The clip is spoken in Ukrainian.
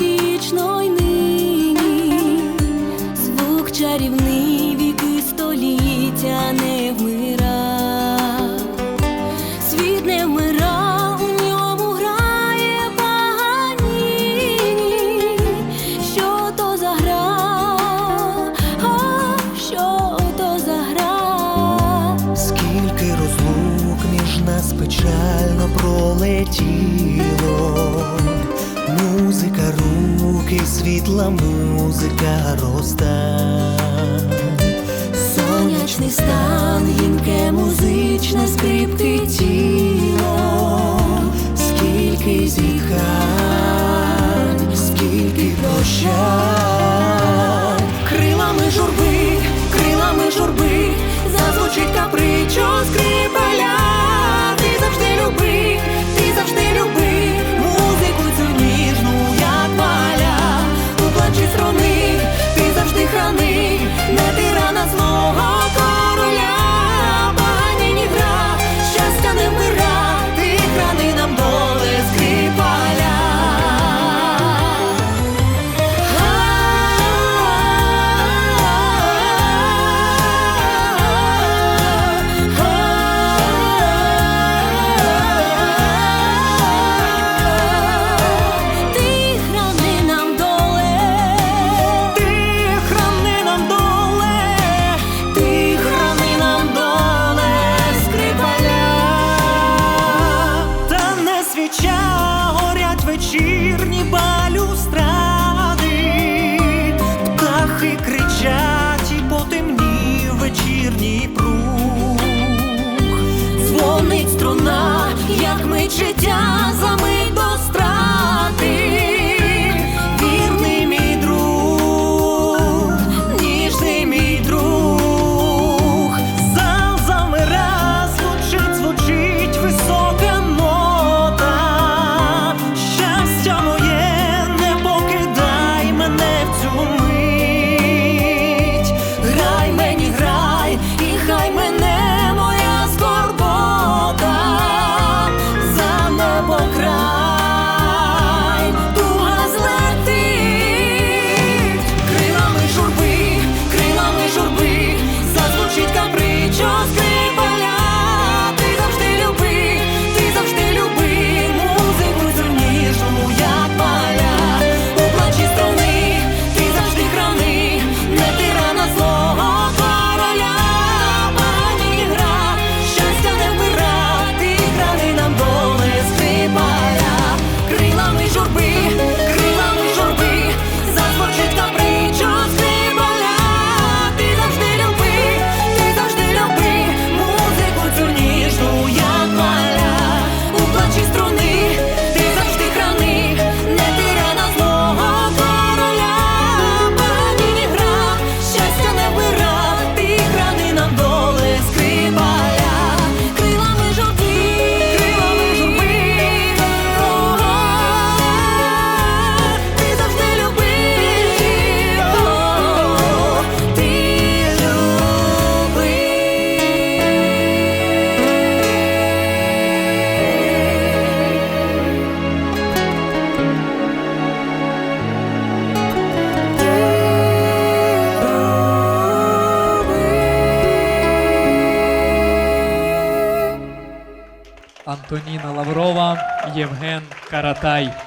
вічно нині, звук чарівний віки століття не вмира, світ не вмира, у ньому грає Паганіні що то за що то за скільки розлук між нас печально пролетіло. Музика Поки світла музика роста, сонячний стан, гінке музичне скрипки ті. балюстради, птахи кричать потемні вечірній прух, дзвонить струна, як мить життя замить. Антоніна Лаврова, Євген Каратай.